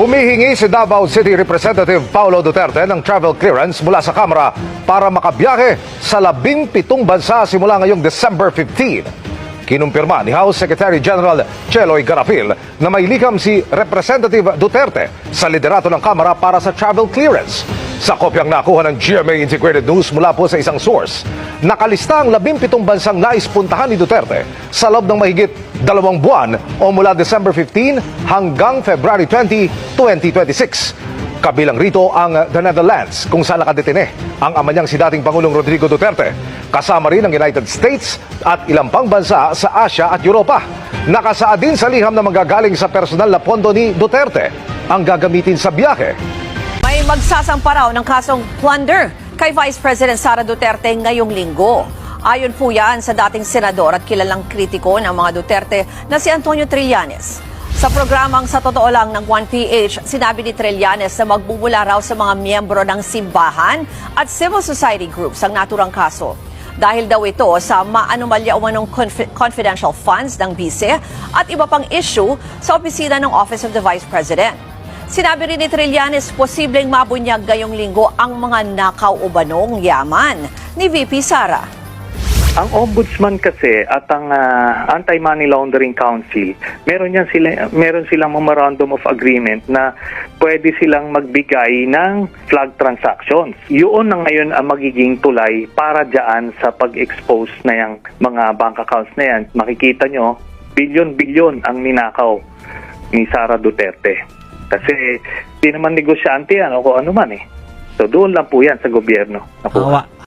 Humihingi si Davao City Representative Paulo Duterte ng travel clearance mula sa Kamara para makabiyahe sa labing pitong bansa simula ngayong December 15. Kinumpirma ni House Secretary General Cheloy Garapil na may likam si Representative Duterte sa liderato ng Kamara para sa travel clearance. Sa kopyang nakuha ng GMA Integrated News mula po sa isang source, nakalista ang labing pitong bansang nais puntahan ni Duterte sa loob ng mahigit dalawang buwan o mula December 15 hanggang February 20, 2026. Kabilang rito ang The Netherlands kung saan nakadetine ang ama niyang si dating Pangulong Rodrigo Duterte. Kasama rin ang United States at ilang pang bansa sa Asia at Europa. Nakasaad din sa liham na magagaling sa personal na pondo ni Duterte ang gagamitin sa biyahe. May magsasampa raw ng kasong plunder kay Vice President Sara Duterte ngayong linggo. Ayon po yan sa dating senador at kilalang kritiko ng mga Duterte na si Antonio Trillanes. Sa programang Sa Totoo Lang ng 1PH, sinabi ni Trillanes na magbubula raw sa mga miyembro ng simbahan at civil society groups ang naturang kaso. Dahil daw ito sa maanumalya umanong confi- confidential funds ng bise at iba pang issue sa opisina ng Office of the Vice President. Sinabi rin ni Trillanes, posibleng mabunyag gayong linggo ang mga nakaw o banong yaman ni VP Sara. Ang Ombudsman kasi at ang ah, Anti-Money Laundering Council, meron yan sila meron silang memorandum of agreement na pwede silang magbigay ng flag transactions. Yun na ngayon ang magiging tulay para diyan sa pag-expose na yung mga bank accounts na yan. Makikita nyo, bilyon-bilyon ang ninakaw ni Sara Duterte. Kasi di naman negosyante yan o kung ano man eh. So doon lang po yan sa gobyerno. Nakuha. Kawawa.